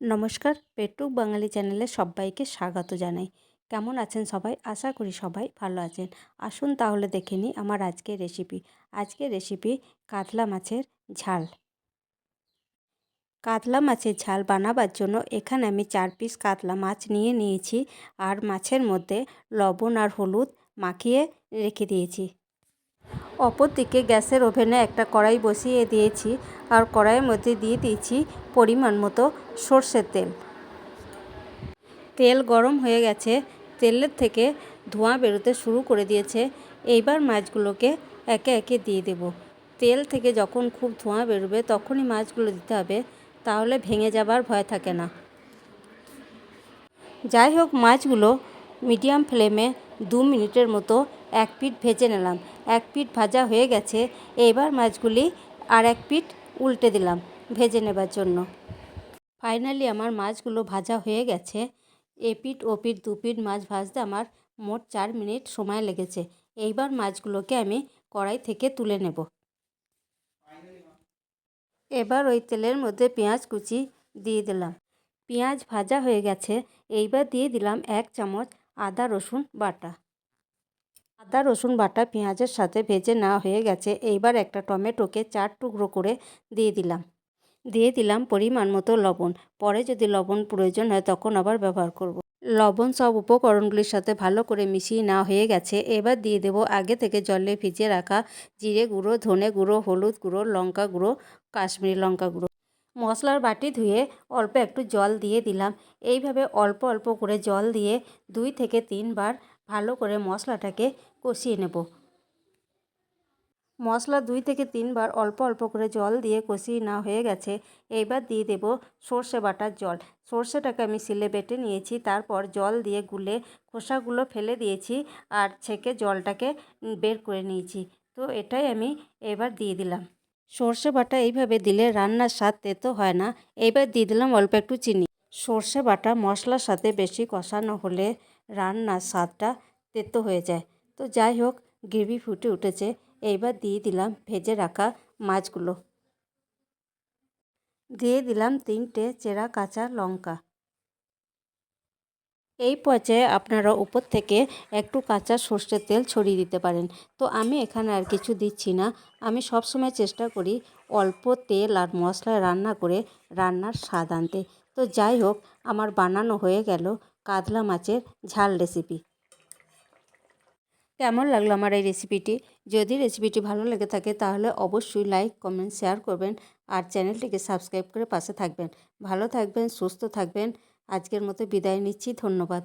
নমস্কার। পেটুক বাঙালি চ্যানেলে সবাইকে স্বাগত জানাই। কেমন আছেন সবাই? আশা করি সবাই ভালো আছেন। আসুন তাহলে দেখে নিই আমার আজকের রেসিপি আজকের রেসিপি কাতলা মাছের ঝাল। কাতলা মাছের ঝাল বানাবার জন্য এখানে আমি চার পিস কাতলা মাছ নিয়ে নিয়েছি। আর মাছের মধ্যে লবণ আর হলুদ মাখিয়ে রেখে দিয়েছি। অপর দিকে গ্যাসের ওভেনে একটা কড়াই বসিয়ে দিয়েছি আর কড়াইয়ের মধ্যে দিয়ে দিয়েছি পরিমাণ মতো সর্ষের তেল। তেল গরম হয়ে গেছে, তেলের থেকে ধোঁয়া বেরোতে শুরু করে দিয়েছে। এইবার মাছগুলোকে একে একে দিয়ে দেব। তেল থেকে যখন খুব ধোঁয়া বেরোবে তখনই মাছগুলো দিতে হবে, তাহলে ভেঙে যাবার ভয় থাকে না। যাই হোক, মাছগুলো মিডিয়াম ফ্লেমে দু মিনিটের মতো এক পিঠ ভেজে নিলাম। এক পিঠ ভাজা হয়ে গেছে, এবার মাছগুলি আর এক পিঠ উল্টে দিলাম ভেজে নেবার জন্য। ফাইনালি আমার মাছগুলো ভাজা হয়ে গেছে। এ পিঠ, ও পিঠ, দু পিঠ মাছ ভাজতে আমার মোট চার মিনিট সময় লেগেছে। এইবার মাছগুলোকে আমি কড়াই থেকে তুলে নেব। এবার ওই তেলের মধ্যে পেঁয়াজ কুচি দিয়ে দিলাম। পেঁয়াজ ভাজা হয়ে গেছে, এইবার দিয়ে দিলাম এক চামচ আদা রসুন বাটা। আদা, রসুন বাটা, পেঁয়াজের সাথে ভেজে নেওয়া হয়ে গেছে। এইবার একটা টমেটোকে চার টুকরো করে দিয়ে দিলাম। দিয়ে দিলাম পরিমাণ মতো লবণ। পরে যদি লবণ প্রয়োজন হয় তখন আবার ব্যবহার করব। লবণ সব উপকরণগুলির সাথে ভালো করে মিশিয়ে না হয়ে গেছে। এবার দিয়ে দেব আগে থেকে জলে ভিজিয়ে রাখা জিরে গুঁড়ো, ধনে গুঁড়ো, হলুদ গুঁড়ো, লঙ্কা গুঁড়ো, কাশ্মীরি লঙ্কা গুঁড়ো। মশলার বাটি ধুয়ে অল্প একটু জল দিয়ে দিলাম। এইভাবে অল্প অল্প করে জল দিয়ে দুই থেকে তিনবার ভালো করে মশলাটাকে কষিয়ে নেব। মশলা দুই থেকে তিনবার অল্প অল্প করে জল দিয়ে কষিয়ে না হয়ে গেছে। এইবার দিয়ে দেব সর্ষে বাটার জল। সর্ষেটাকে আমি সিলে বেটে নিয়েছি, তারপর জল দিয়ে গুলে খোসাগুলো ফেলে দিয়েছি আর ছেঁকে জলটাকে বের করে নিয়েছি। তো এটাই আমি এবার দিয়ে দিলাম। সর্ষে বাটা এইভাবে দিলে রান্নার স্বাদ তেতো হয় না। এইবার দিয়ে দিলাম অল্প একটু চিনি। সর্ষে বাটা মশলার সাথে বেশি কষানো হলে রান্নার স্বাদটা তেতো হয়ে যায়। তো যাই হোক, গ্রেভি ফুটে উঠেছে। এইবার দিয়ে দিলাম ভেজে রাখা মাছগুলো। দিয়ে দিলাম তিনটে চেরা কাঁচা লঙ্কা। এই পর্যায়ে আপনারা উপর থেকে একটু কাঁচা সর্ষের তেল ছড়িয়ে দিতে পারেন। তো আমি এখানে আর কিছু দিচ্ছি না। আমি সবসময় চেষ্টা করি অল্প তেল আর মশলা রান্না করে রান্নার স্বাদ আনতে। তো যাই হোক, আমার বানানো হয়ে গেল কাতলা মাছের ঝাল রেসিপি কেমন লাগল আমার এই রেসিপিটি যদি রেসিপিটি ভালো লেগে থাকে, তাহলে অবশ্যই লাইক কমেন্ট শেয়ার করবেন আর চ্যানেলটিকে সাবস্ক্রাইব করে পাশে থাকবেন। ভালো থাকবেন, সুস্থ থাকবেন। আজকের মতো বিদায় নিচ্ছি, ধন্যবাদ।